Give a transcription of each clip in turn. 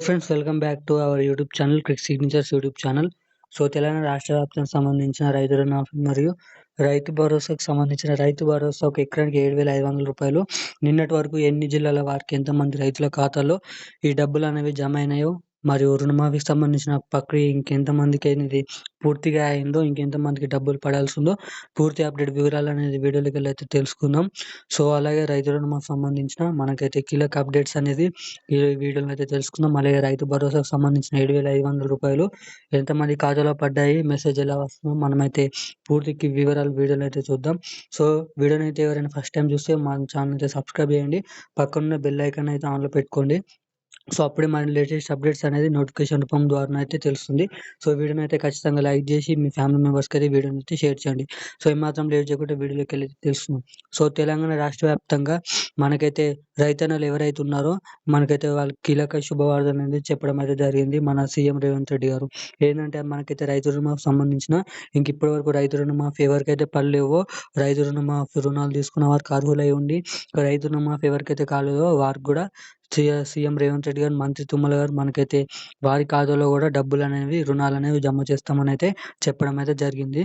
Friends welcome back to our YouTube channel Crick Signatures YouTube channel so Telangana రాష్ట్ర వ్యాప్తానికి సంబంధించిన రైతు రుణమాఫీ మరియు రైతు భరోసాకు సంబంధించిన రైతు భరోసా ఒక ఎకరానికి ఏడు వేల ఐదు వందల రూపాయలు. నిన్నటి వరకు ఎన్ని జిల్లాల వారికి ఎంతమంది రైతుల ఖాతాలో ఈ డబ్బులు అనేవి జమ అయినాయో మరియు రుణమాఫీకి సంబంధించిన ప్రక్రియ ఇంకెంతమందికి అనేది పూర్తిగా అయిందో ఇంకెంతమందికి డబ్బులు పడాల్సి ఉందో పూర్తి అప్డేట్ వివరాలు అనేది వీడియోలోకి వెళ్ళి అయితే తెలుసుకుందాం. సో అలాగే రైతు రుణమాఫీ సంబంధించిన మనకైతే కీలక అప్డేట్స్ అనేది ఈ వీడియోలో అయితే తెలుసుకుందాం. అలాగే రైతు భరోసాకు సంబంధించిన ఏడు వేల ఐదు వందల రూపాయలు ఎంతమంది ఖాతాలో పడ్డాయి మెసేజ్ ఎలా వస్తుందో మనమైతే పూర్తికి వివరాలు వీడియోలో అయితే చూద్దాం. సో వీడియోని అయితే ఎవరైనా ఫస్ట్ టైం చూస్తే మన ఛానల్ అయితే సబ్స్క్రైబ్ చేయండి. పక్కనున్న బెల్ ఐకాన్ అయితే ఆన్లో పెట్టుకోండి. సో అప్పుడే మన లేటెస్ట్ అప్డేట్స్ అనేది నోటిఫికేషన్ రూపం ద్వారా అయితే తెలుస్తుంది. సో వీడియోని అయితే ఖచ్చితంగా లైక్ చేసి మీ ఫ్యామిలీ మెంబర్స్కి అయితే వీడియోని అయితే షేర్ చేయండి. సో ఏమాత్రం లేట్ చేయకుండా వీడియోలోకి వెళ్ళి తెలుస్తుంది సో తెలంగాణ రాష్ట్ర వ్యాప్తంగా మనకైతే రైతన్నలు ఎవరైతే ఉన్నారో మనకైతే వాళ్ళ కీలక శుభవార్త అనేది చెప్పడం అయితే జరిగింది మన సీఎం రేవంత్ రెడ్డి గారు. ఏంటంటే మనకైతే రైతు రుణమాఫీ సంబంధించిన ఇంక ఇప్పటి వరకు రైతు రుణమాఫీ ఎవరికైతే పడలేవో రైతు రుణమాఫీ రుణాలు తీసుకున్న వారికి అర్హులై ఉండి రైతు రుణమాఫీ ఎవరికైతే కాలేదో వారికి కూడా సీఎం రేవంత్ రెడ్డి గారు మంత్రి తుమ్మల గారు మనకైతే వారి ఖాతాలో కూడా డబ్బులు అనేవి రుణాలు అనేవి జమ చేస్తామని అయితే చెప్పడం అయితే జరిగింది.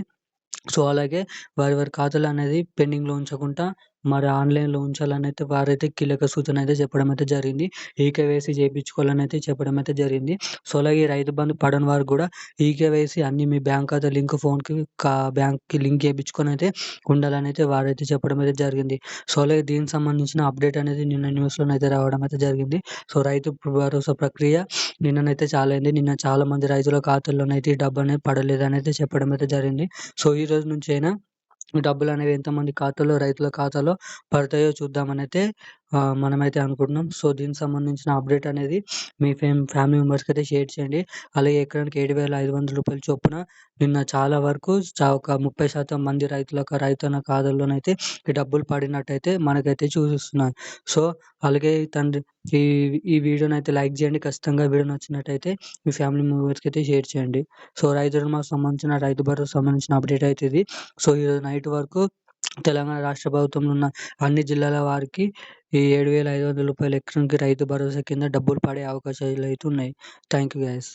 సో అలాగే వారి వారి ఖాతాలు అనేది పెండింగ్లో ఉంచకుండా మరి ఆన్లైన్లో ఉంచాలని అయితే వారైతే కీలక సూచన అయితే చెప్పడం అయితే జరిగింది. ఈకేవైసీ చేయించుకోవాలని అయితే చెప్పడం అయితే జరిగింది. సో అలాగే రైతు బంధు పడని వారు కూడా ఈకేవైసీ అన్ని మీ బ్యాంక్ ఖాతా లింక్ ఫోన్కి కా బ్యాంక్కి లింక్ చేయించుకొని అయితే ఉండాలని అయితే వారైతే చెప్పడం అయితే జరిగింది. సో అలాగే దీనికి సంబంధించిన అప్డేట్ అనేది నిన్న న్యూస్లో అయితే రావడం అయితే జరిగింది. సో రైతు భరోసా ప్రక్రియ నిన్ననైతే చాలా అయింది నిన్న చాలా మంది రైతుల ఖాతాల్లోనైతే ఈ డబ్బు అనేది పడలేదు అనేది చెప్పడం అయితే జరిగింది. సో ఈ రోజు నుంచి అయినా డబ్బులు అనేవి ఎంతమంది ఖాతాలో రైతుల ఖాతాలో పడతాయో చూద్దామని అయితే మనమైతే అనుకుంటున్నాం. సో దీనికి సంబంధించిన అప్డేట్ అనేది మీ ఫేమ్ ఫ్యామిలీ మెంబర్స్కి అయితే షేర్ చేయండి. అలాగే ఎకరానికి ఏడు వేల ఐదు వందల రూపాయల చొప్పున నిన్న చాలా వరకు ఒక ముప్పై శాతం మంది రైతుల రైతన్న ఖాతాల్లోనైతే ఈ డబ్బులు పడినట్టయితే మనకైతే చూపిస్తున్నాయి సో అలాగే తండ్రి ఈ ఈ వీడియోని అయితే లైక్ చేయండి. ఖచ్చితంగా వీడియో నచ్చినట్టయితే మీ ఫ్యామిలీ మెంబర్స్కి అయితే షేర్ చేయండి. సో రైతు రుణమాకు సంబంధించిన రైతు భరోసా సంబంధించిన అప్డేట్ అయితే ఇది. సో ఈరోజు నైట్ వరకు తెలంగాణ రాష్ట్ర ప్రభుత్వంలో ఉన్న అన్ని జిల్లాల వారికి ఈ ఏడు వేల ఐదు వందల రూపాయల ఎకరానికి రైతు భరోసా కింద డబ్బులు పడే అవకాశాలు అయితే ఉన్నాయి. Thank you guys